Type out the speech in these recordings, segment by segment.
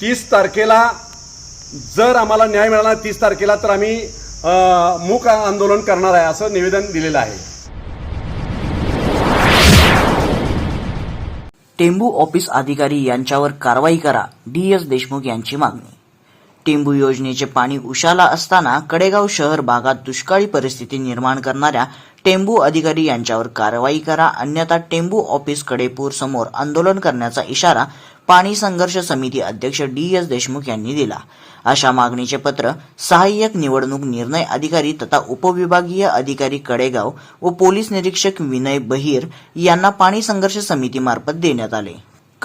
तीस तारखेला जर आम्हाला न्याय मिळाला तीस तारखेला तर आम्ही मूक आंदोलन करणार आहे असं निवेदन दिलेलं आहे. टेंबू ऑफिस अधिकारी यांच्यावर कारवाई करा डी एस देशमुख यांची मागणी. टेंबू योजनेचे पाणी उशाला असताना कडेगाव शहर भागात दुष्काळी परिस्थिती निर्माण करणाऱ्या टेंबू अधिकारी यांच्यावर कारवाई करा अन्यथा टेंबू ऑफिस कडेपूर समोर आंदोलन करण्याचा इशारा पाणी संघर्ष समिती अध्यक्ष डी एस देशमुख यांनी दिला. अशा मागणीचे पत्र सहाय्यक निवडणूक निर्णय अधिकारी तथा उपविभागीय अधिकारी कडेगाव व पोलीस निरीक्षक विनय बहिर यांना पाणी संघर्ष समितीमार्फत देण्यात आले.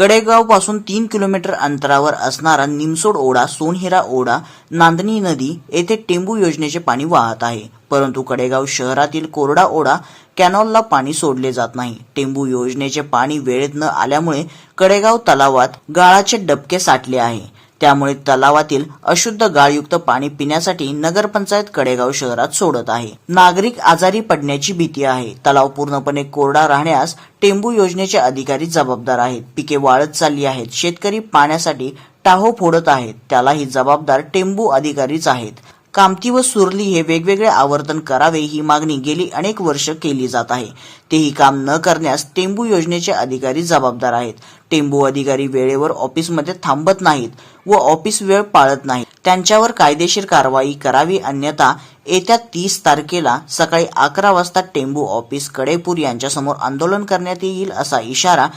कडेगावपासून तीन किलोमीटर अंतरावर असणारा निमसोड ओढा सोनहिरा ओढा नांदणी नदी येथे टेंबू योजनेचे पाणी वाहत आहे. परंतु कडेगाव शहरातील कोरडा ओढा कॅनॉलला पाणी सोडले जात नाही. टेंबू योजनेचे पाणी वेळेत न आल्यामुळे कडेगाव तलावात गाळाचे डबके साठले आहे. त्यामुळे तलावातील अशुद्ध गाळयुक्त पाणी पिण्यासाठी नगरपंचायत कडेगाव शहरात सोडत आहे. नागरिक आजारी पडण्याची भीती आहे. तलाव पूर्णपणे कोरडा राहण्यास टेंबू योजनेचे अधिकारी जबाबदार आहेत. पिके वाळत चालली आहेत. शेतकरी पाण्यासाठी टाहो फोडत आहेत. त्यालाही जबाबदार टेंबू अधिकारीच आहेत. कामती व सुरली हे वेगवेगळे आवर्तन करावे ही मागणी गेली अनेक वर्ष केली जात आहे. तेही काम न करण्यास टेंबू योजनेचे अधिकारी जबाबदार आहेत. टेंबू अधिकारी वेळेवर ऑफिसमध्ये थांबत नाहीत व ऑफिस वेळ पाळत नाहीत. त्यांच्यावर कायदेशीर कारवाई करावी अन्यथा येत्या तीस तारखेला सकाळी अकरा वाजता टेंबू ऑफिस कडेपूर यांच्यासमोर आंदोलन करण्यात येईल असा इशारा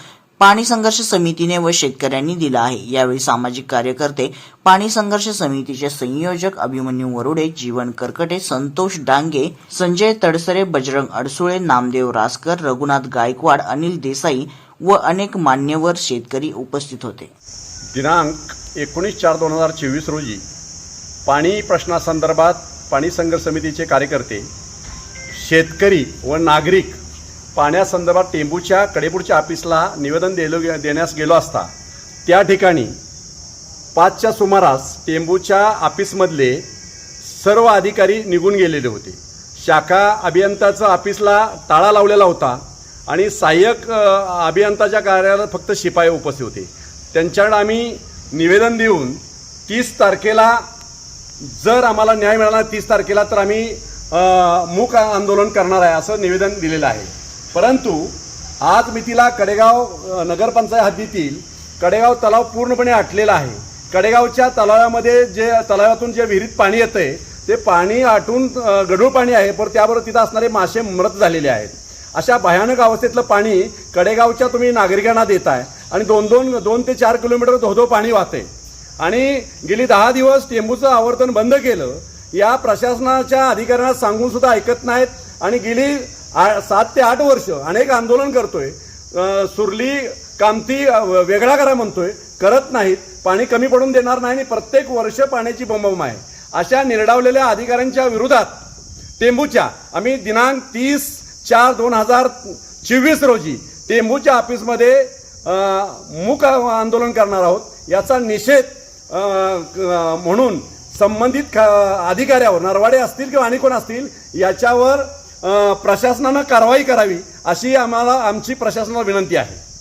पाणी संघर्ष समितीने व शेतकऱ्यांनी दिला आहे. यावेळी सामाजिक कार्यकर्ते पाणी संघर्ष समितीचे संयोजक अभिमन्यू वरुडे जीवन करकटे संतोष डांगे संजय तडसरे बजरंग अडसुळे नामदेव रासकर रघुनाथ गायकवाड अनिल देसाई व अनेक मान्यवर शेतकरी उपस्थित होते. दिनांक एकोणीस चार दोन हजार चोवीस रोजी पाणी प्रश्नासंदर्भात पाणी संघर्ष समितीचे कार्यकर्ते शेतकरी व नागरिक पाण्यासंदर्भात टेंबूच्या कडेपूरच्या ऑफिसला निवेदन दिलो देण्यास गेलो असता त्या ठिकाणी पाचच्या सुमारास टेंबूच्या ऑफिसमधले सर्व अधिकारी निघून गेलेले होते. शाखा अभियंताचं ऑफिसला टाळा लावलेला होता आणि सहाय्यक अभियंताच्या कार्यालयात फक्त शिपाई उपस्थित होते. त्यांच्याकडे आम्ही निवेदन देऊन तीस तारखेला जर आम्हाला न्याय मिळाला तीस तारखेला तर आम्ही मूक आंदोलन करणार आहे असं निवेदन दिलेलं आहे. परंतु आज मितीला कडेगाव नगरपंचायत हद्दीतील कडेगाव तलाव पूर्णपणे आटलेला आहे. कडेगावच्या तलावामध्ये जे तलावातून जे विहिरीत पाणी येतं आहे ते पाणी आटून गढूळ पाणी आहे पण त्याबरोबर तिथं असणारे मासे मृत झालेले आहेत. अशा भयानक अवस्थेतलं पाणी कडेगावच्या तुम्ही नागरिकांना देताय आणि दोन दोन दोन ते चार किलोमीटर धोधो पाणी वाहते आणि गेली दहा दिवस टेंबूचं आवर्तन बंद केलं या प्रशासनाच्या अधिकाऱ्यांना सांगून सुद्धा ऐकत नाहीत आणि गेली सात ते आठ वर्ष अनेक आंदोलन करतोय. सुरली कामती वेगळा करा म्हणतोय. करत नाहीत. पाणी कमी पडून देणार नाही आणि प्रत्येक वर्ष पाण्याची बंबम आहे. अशा निर्डावलेल्या अधिकाऱ्यांच्या विरोधात टेंबूच्या आम्ही दिनांक तीस चार दोन हजार चोवीस रोजी टेंबूच्या ऑफिसमध्ये मूक आंदोलन करणार आहोत. याचा निषेध म्हणून संबंधित ख- अधिकाऱ्यावर नरवाडे असतील किंवा आणि कोण असतील याच्यावर प्रशासनानं कारवाई करावी अशी आम्हाला आमची प्रशासनाला विनंती आहे.